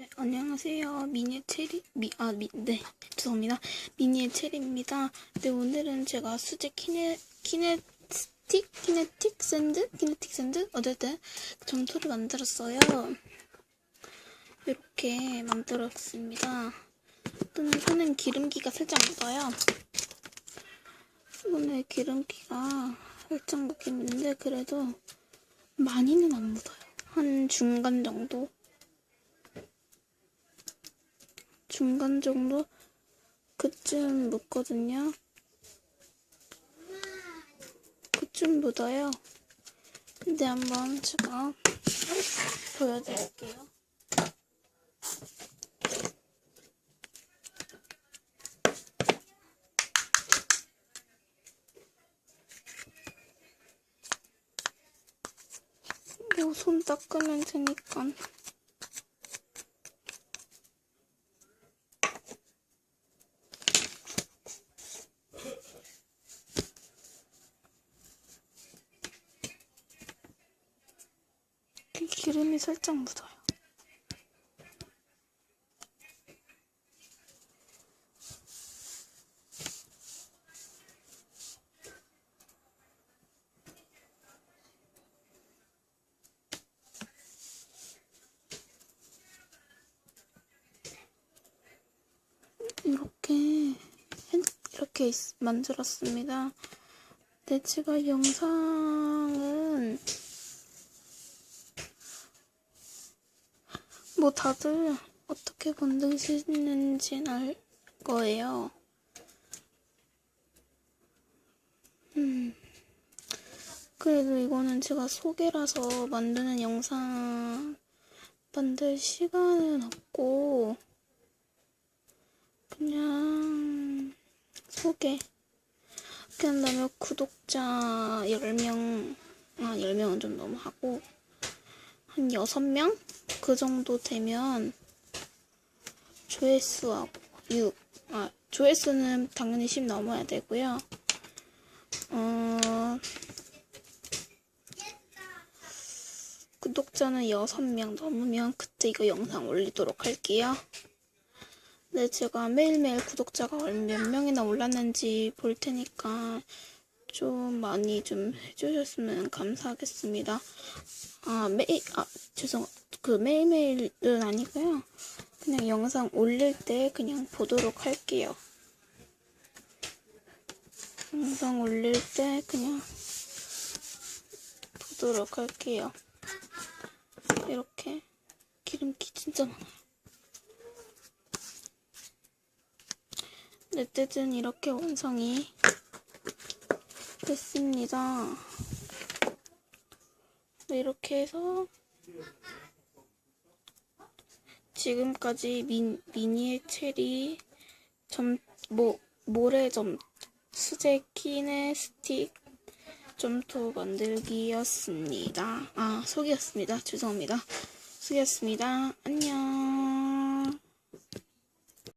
네, 안녕하세요. 미니의 체리, 미, 아, 미, 네, 죄송합니다. 미니의 체리입니다. 네, 오늘은 제가 수제 키네, 키네스틱? 키네틱 샌드? 키네틱 샌드? 어쨌든, 점토를 만들었어요. 이렇게 만들었습니다. 또는 손엔 기름기가 살짝 묻어요. 손에 기름기가 살짝 묻긴 있는데, 그래도 많이는 안 묻어요. 한 중간 정도? 중간 정도 그쯤 묻거든요. 그쯤 묻어요. 근데 한번 제가 보여드릴게요. 뭐손 닦으면 되니까. 기- 기름이 살짝 묻어요. 이렇게 했- 이렇게 있- 만들었습니다. 근데 제가 영상은 뭐 다들 어떻게 만드시는지는 알 거예요. 음. 그래도 이거는 제가 소개라서 만드는 영상 만들 시간은 없고 그냥 소개. 그한 다음에 구독자 10명, 아, 10명은 좀 너무 하고, 한 6명? 그 정도 되면 조회수하고 6, 아, 조회수는 당연히 10 넘어야 되고요. 어, 구독자는 6명 넘으면 그때 이거 영상 올리도록 할게요. 네, 제가 매일매일 구독자가 몇 명이나 올랐는지 볼 테니까 좀 많이 좀 해주셨으면 감사하겠습니다. 아, 매일, 아, 죄송, 그 매일매일은 아니고요. 그냥 영상 올릴 때 그냥 보도록 할게요. 영상 올릴 때 그냥 보도록 할게요. 이렇게 기름기 진짜 많아요. 어쨌든 이렇게 완성이 됐습니다. 네, 이렇게 해서 지금까지 민, 미니의 체리 점, 모, 모래점 수제 키네스틱 점토 만들기였습니다. 아, 속이었습니다. 죄송합니다. 속이었습니다. 안녕.